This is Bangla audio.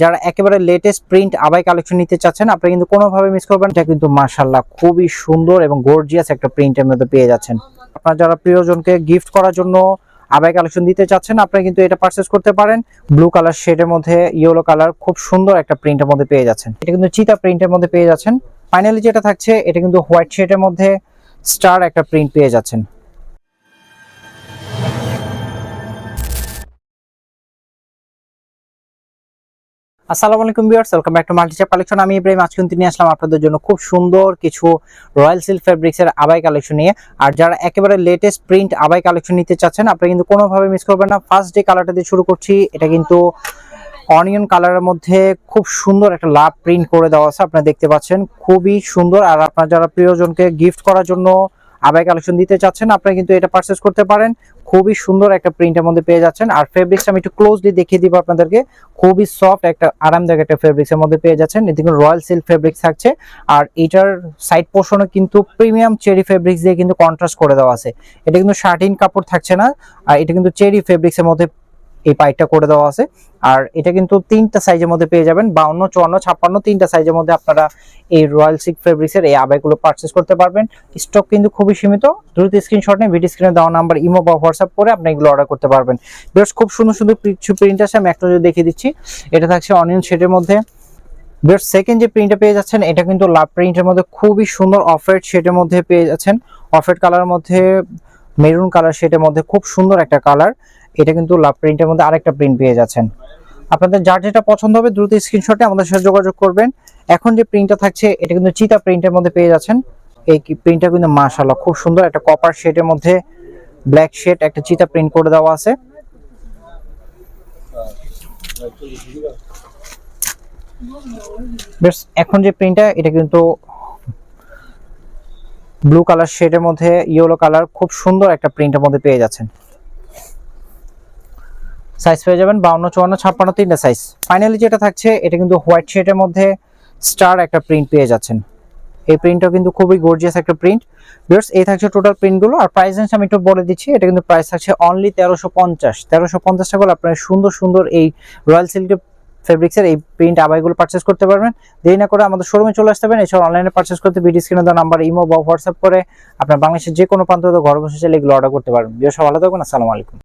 যারা একেবারে লেটেস্ট প্রিন্ট আবাই কালেকশন নিতে চাচ্ছেন আপনি কিন্তু কোনোভাবে মিস করবেন এটা কিন্তু মাশাল্লাহ খুবই সুন্দর এবং গর্জিয়াস একটা প্রিন্টের মধ্যে পেয়ে যাচ্ছেন। আপনার যারা প্রিয়জনকে গিফট করার জন্য আবাই কালেকশন দিতে চাচ্ছেন আপনি কিন্তু এটা পারচেস করতে পারেন। ব্লু কালার শেডের মধ্যে ইয়েলো কালার খুব সুন্দর একটা প্রিন্টের মধ্যে পেয়ে যাচ্ছেন। এটা কিন্তু চিতা প্রিন্টের মধ্যে পেয়ে যাচ্ছেন। ফাইনালি যেটা থাকছে, এটা কিন্তু হোয়াইট শেডের মধ্যে স্টার একটা প্রিন্ট পেয়ে যাচ্ছেন। আসসালামু আলাইকুম ভিউয়ার্স, ওয়েলকাম ব্যাক টু মাল্টিচাপ কালেকশন। আমি ইব্রাহিম, আজকে কিন্তু নিয়ে আসলাম আপনাদের জন্য খুব সুন্দর কিছু রয়্যাল সিল্ক ফেব্রিক্স এর আবাই কালেকশন নিয়ে। আর যারা একেবারে লেটেস্ট প্রিন্ট আবাই কালেকশন নিতে চাচ্ছেন আপনি কিন্তু কোনোভাবে মিস করবেন না। ফার্স্ট ডে কালারটা দিয়ে শুরু করছি। এটা কিন্তু অনিয়ন কালারের মধ্যে খুব সুন্দর একটা লাভ প্রিন্ট করে দেওয়া আছে। আপনারা দেখতে পাচ্ছেন, খুবই সুন্দর। আর আপনার যারা প্রিয়জনকে গিফট করার জন্য আবাই কালেকশন দিতে চাচ্ছেন, আপনারা কিন্তু এটা পারচেস করতে পারেন। খুবই সুন্দর একটা প্রিন্টের মধ্যে পেয়ে যাচ্ছেন। আর ফেব্রিক্সটা আমি একটু ক্লোজলি দেখিয়ে দিব আপনাদেরকে। খুবই সফট একটা, আরামদায়ক একটা ফেব্রিক্স এর মধ্যে পেয়ে যাচ্ছেন। এদিকে রয়্যাল সিল্ক ফেব্রিক্স থাকছে। আর এটার সাইড পোর্শনও কিন্তু প্রিমিয়াম চেরি ফেব্রিক্স দিয়ে কিন্তু কন্ট্রাস্ট করে দেওয়া আছে। এটা কিন্তু শার্টিন কাপড় থাকছে না। আর এটা কিন্তু চেরি ফেব্রিক্স এর মধ্যে এই পাইটটা করে দেওয়া আছে। আর এটা কিন্তু তিনটা সাইজের মধ্যে পেয়ে যাবেন। বাউন্ন, চুয়ান্ন, ছাপ্পান্ন, তিনটা সাইজের মধ্যে আপনারা এই রয়্যাল সিল্ক ফেব্রিক্স এর এই আবাইগুলো পারচেস করতে পারবেন। স্টক কিন্তু খুবই সীমিত। দ্রুত স্ক্রিনশট নিয়ে ভিডিও স্ক্রিনে দেওয়া নাম্বার ইমো বা হোয়াটসঅ্যাপ করে আপনি এগুলো অর্ডার করতে পারবেন। বেশ খুব সুন্দর সুন্দর কিছু প্রিন্ট আছে আমি একটা যদি দেখিয়ে দিচ্ছি। এটা থাকছে অনিয়ন শেডের মধ্যে। বেশ সেকেন্ড যে প্রিন্টটা পেয়ে যাচ্ছেন, এটা কিন্তু লাভ প্রিন্টের মধ্যে খুবই সুন্দর অফেড শেডের মধ্যে পেয়ে যাচ্ছেন। অফেড কালারের মধ্যে মেরুন কালার শেডের মধ্যে খুব সুন্দর একটা কালার। এটা কিন্তু লাভ প্রিন্টের মধ্যে আরেকটা প্রিন্ট পেয়ে যাচ্ছেন। আপনাদের যার যেটা পছন্দ হবে দ্রুত স্ক্রিনশটে আমাদের সাথে যোগাযোগ করবেন। এখন যে প্রিন্টটা থাকছে, এটা কিন্তু চিতা প্রিন্টের মধ্যে পেয়ে যাচ্ছেন। এই প্রিন্টটা কিন্তু মাশাআল্লাহ খুব সুন্দর একটা কপার শেডের মধ্যে ব্ল্যাক শেড, একটা চিতা প্রিন্ট করে দেওয়া আছে। এখন যে প্রিন্টটা এটা কিন্তু ব্লু কালার শেডের মধ্যে ইয়েলো কালার খুব সুন্দর একটা প্রিন্টের মধ্যে পেয়ে যাচ্ছেন। সাইজ পেয়ে যাবেন বাউন্ন, চুয়ান্ন, ছাপ্পান্ন, তিনটা সাইজ ফাইনালি যেটা থাকছে, এটা কিন্তু হোয়াইট শেডের মধ্যে স্টার একটা প্রিন্ট পেয়ে যাচ্ছেন। এই প্রিন্টটা কিন্তু খুবই গর্জিয়াস একটা প্রিন্ট বিয়ার্স এই থাকছে টোটাল প্রিন্টগুলো আর প্রাইস আমি একটু বলে দিচ্ছি, এটা কিন্তু প্রাইস থাকছে অনলি তেরোশো পঞ্চাশ। তেরোশো পঞ্চাশ টাকা আপনার সুন্দর সুন্দর এই রয়্যাল সিল্কের ফেব্রিক্সের এই প্রিন্ট আবাইগুলো পারচেস করতে পারবেন। দেরি না করে আমাদের শোরুমে চলে আসতে পারেন। এছাড়া অনলাইনে পারচেস করতে ভিডিও স্ক্রিনে দেওয়া নাম্বার ইমো বা হোয়াটসঅ্যাপ করে আপনার বাংলাদেশের যে কোনো প্রান্ত ঘর বসে চাইলে এগুলো অর্ডার করতে পারবেন। বিয়ার্স ভালো থাকবেন। আসসালামু আলাইকুম।